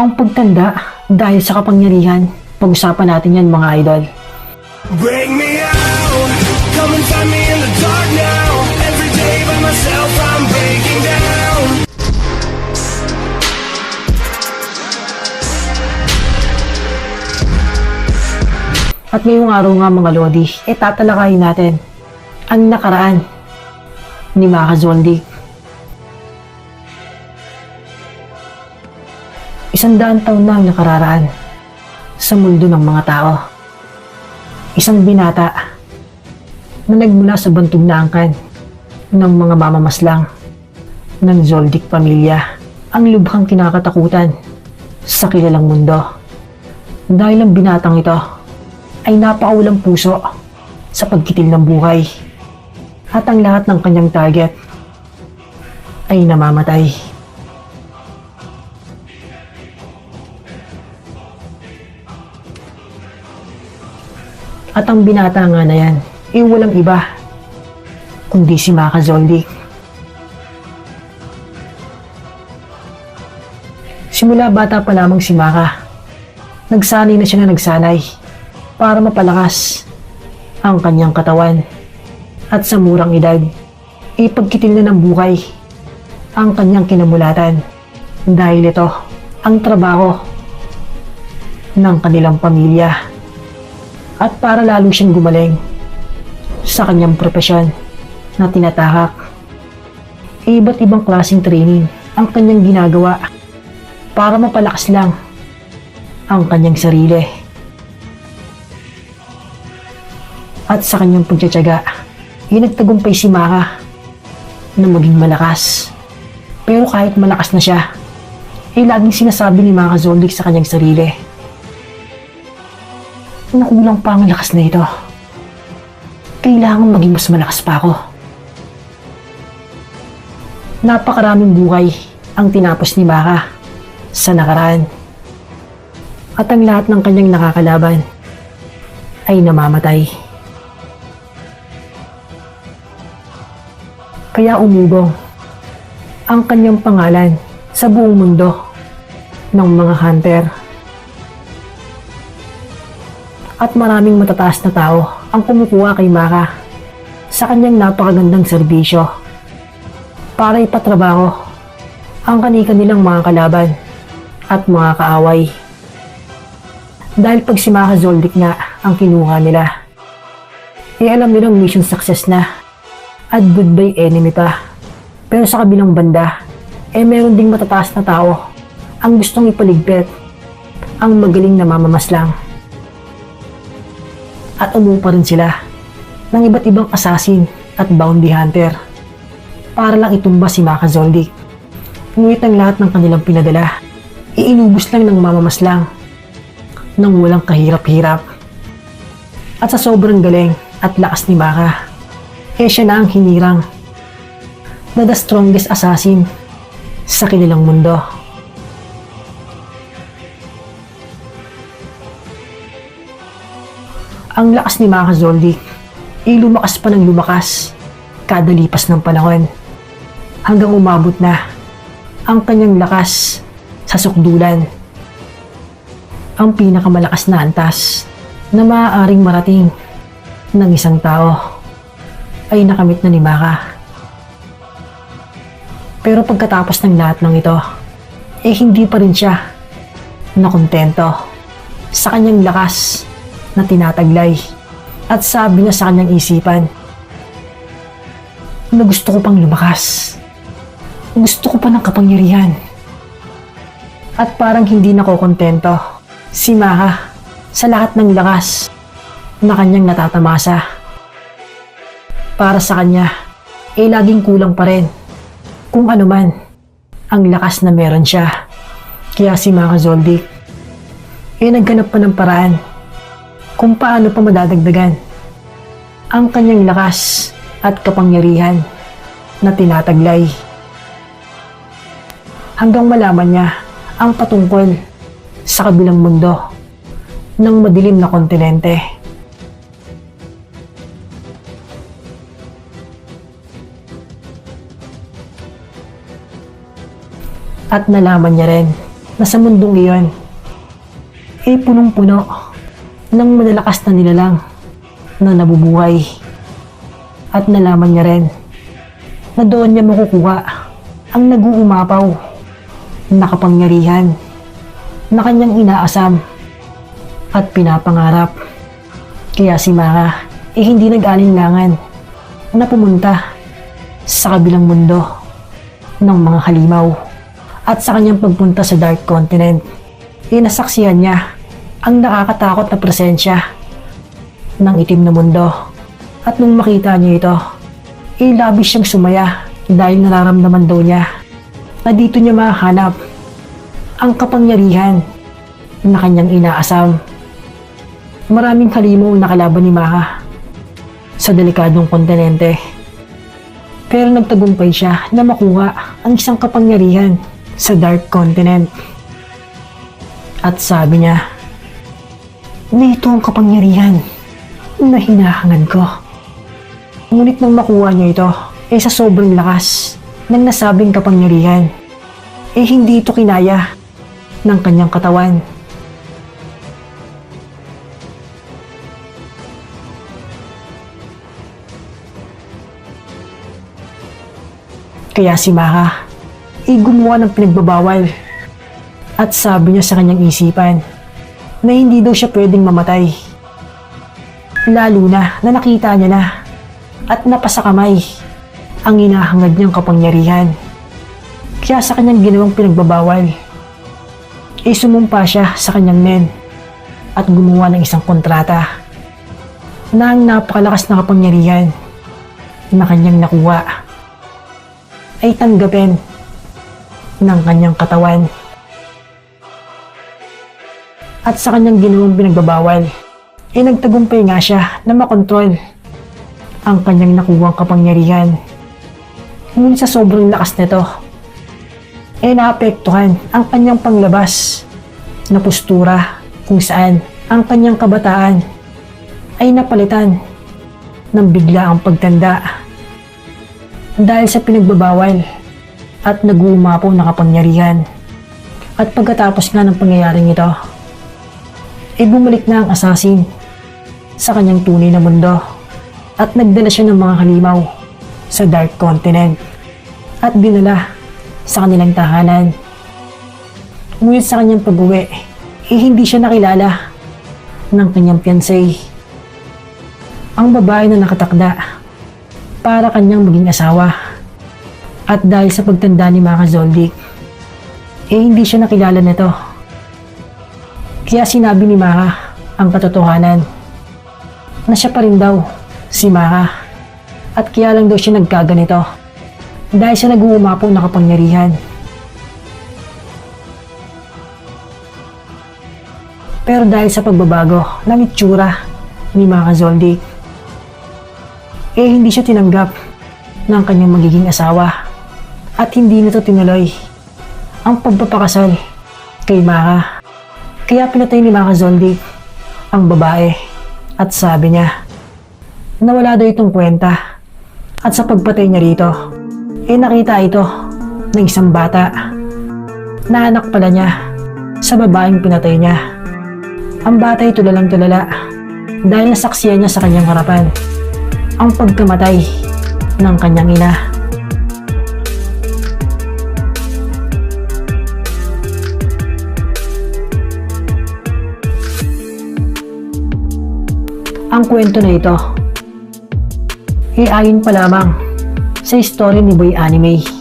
Ang pagtanda dahil sa kapangyarihan. Pag-usapan natin yan mga idol. Bring me out, come and find me in the dark now. Every day by myself, I'm breaking down. At ngayong araw nga mga Lodi, e tatalakayin natin ang nakaraan ni Maka Zoldyck. Isang daan taon na ang nakararaan sa mundo ng mga tao. Isang binata na nagmula sa bantog na angkan ng mga mamamaslang ng Zoldyck pamilya ang lubhang kinakatakutan sa kilalang mundo. Dahil ang binatang ito ay napakawalang puso sa pagkitil ng buhay. At ang lahat ng kanyang target ay namamatay. At ang binata nga na yan, ay walang iba, kundi si Maka Zoldyck. Simula bata pa lamang si Maka, nagsanay na siya na nagsanay para mapalakas ang kanyang katawan. At sa murang edad, ipagkitil na ng buhay ang kanyang kinamulatan dahil ito ang trabaho ng kanilang pamilya. At para lalo siyang gumaling sa kanyang propesyon na tinatahak, iba't ibang klaseng training ang kanyang ginagawa para mapalakas lang ang kanyang sarili. At sa kanyang pagtsatsaga, inagtagumpay si Maka na maging malakas. Pero kahit malakas na siya, ay laging sinasabi ni Maka Zoldyck sa kanyang sarili. Nakulang pa ang lakas na ito. Kailangan maging mas malakas pa ako. Napakaraming buhay ang tinapos ni Maka sa nakaraan. At ang lahat ng kanyang nakakalaban ay namamatay. Kaya umugong ang kanyang pangalan sa buong mundo ng mga hunter. At maraming matataas na tao ang kumukuha kay Maka sa kanyang napakagandang serbisyo para ipatrabaho ang kani-kanilang mga kalaban at mga kaaway. Dahil pag si Maka Zoldyck nga ang kinuha nila, eh alam nilang mission success na at goodbye enemy pa. Pero sa kabilang banda, eh meron ding matataas na tao ang gustong ipaligpit ang magaling na mamamaslang. At umupa rin sila ng iba't ibang assassin at bounty hunter para lang itumba si Maka Zoldyck. Ngunit ang lahat ng kanilang pinadala, iinubos lang ng mamamaslang nang walang kahirap-hirap. At sa sobrang galing at lakas ni Maka, eh siya na ang hinirang na the strongest assassin sa kanilang mundo. Ang lakas ni Maka Zoldyck ay lumakas pa ng lumakas kada lipas ng panahon hanggang umabot na ang kanyang lakas sa sukdulan. Ang pinakamalakas na antas na maaaring marating ng isang tao ay nakamit na ni Maka. Pero pagkatapos ng lahat ng ito, eh hindi pa rin siya nakontento sa kanyang lakas na tinataglay. At sabi niya sa kanyang isipan, na gusto ko pang lumakas. Gusto ko pa ng kapangyarihan. At parang hindi nakokontento si Maka sa lahat ng lakas na kanyang natatamasa para sa kanya, eh laging kulang pa rin. Kung ano man, ang lakas na meron siya. Kaya si Maka Zoldyck, eh nagganap pa ng paraan kung paano pa madadagdagan ang kanyang lakas at kapangyarihan na tinataglay. Hanggang malaman niya ang patungkol sa kabilang mundo ng madilim na kontinente. At nalaman niya rin na sa mundong iyon ay punong-puno ng malalakas na nilalang na nabubuhay. At nalaman niya rin na doon niya makukuha ang nag-uumapaw na kapangyarihan na kanyang inaasam at pinapangarap. Kaya si Mara ay hindi nag-alinlangan na pumunta sa kabilang mundo ng mga halimaw. At sa kanyang pagpunta sa Dark Continent, ay nasaksihan niya ang nakakatakot na presensya ng itim na mundo. At nung makita niya ito, ay labis siyang sumaya dahil nararamdaman daw niya na dito niya mahanap ang kapangyarihan na kanyang inaasam. Maraming halimaw na kalaban ni Maka sa delikadong kontinente. Pero nagtagumpay siya na makuha ang isang kapangyarihan sa Dark Continent. At sabi niya, Nito ang kapangyarihan na hinahangad ko. Ngunit nang makuha niya ito, eh sa sobrang lakas ng nasabing kapangyarihan, eh hindi ito kinaya ng kanyang katawan. Kaya si Maka, ay gumawa ng pinagbabawal. At sabi niya sa kanyang isipan na hindi daw siya pwedeng mamatay. Lalo na na nakita niya na at napasakamay ang hinahangad niyang kapangyarihan. Kaya sa kanyang ginawang pinagbabawal, ay sumumpa siya sa kanyang men at gumawa ng isang kontrata na ang napakalakas na kapangyarihan na kanyang nakuha ay tanggapin ng kanyang katawan. At sa kanyang ginawang pinagbabawal, ay nagtagumpay nga siya na makontrol ang kanyang nakuwang kapangyarihan. Ngunit sa sobrang lakas nito, ay naapektuhan ang kanyang panglabas na postura kung saan ang kanyang kabataan ay napalitan ng bigla ang pagtanda dahil sa pinagbabawal at nag-uumapaw na kapangyarihan. At pagkatapos nga ng pangyayaring ito, ay bumalik na ang asasin sa kanyang tunay na mundo at nagdala siya ng mga halimaw sa Dark Continent at dinala sa kanilang tahanan. Ngunit sa kanyang pag-uwi, eh hindi siya nakilala ng kanyang fiancé. Ang babae na nakatakda para kanyang maging asawa. At dahil sa pagtanda ni Maka Zoldyck, eh hindi siya nakilala nito. Kaya sinabi ni Maka ang katotohanan na siya pa rin daw si Maka. At kaya lang daw siya nagkaganito dahil sa nag-uumapaw na kapangyarihan. Pero dahil sa pagbabago ng itsura ni Maka Zoldyck, eh hindi siya tinanggap ng kanyang magiging asawa at hindi nito tinuloy ang pagpapakasal kay Maka. Kaya pinatay ni Maka Zoldyck ang babae at sabi niya na wala daw itong kwenta at sa pagpatay niya rito, eh nakita ito ng isang bata na anak pala niya sa babaeng pinatay niya. Ang bata ay tulalang tulala dahil nasaksiyan niya sa kanyang harapan ang pagkamatay ng kanyang ina. Ang kwento na ito. Ay ayon pa lamang sa story ni Boy Anime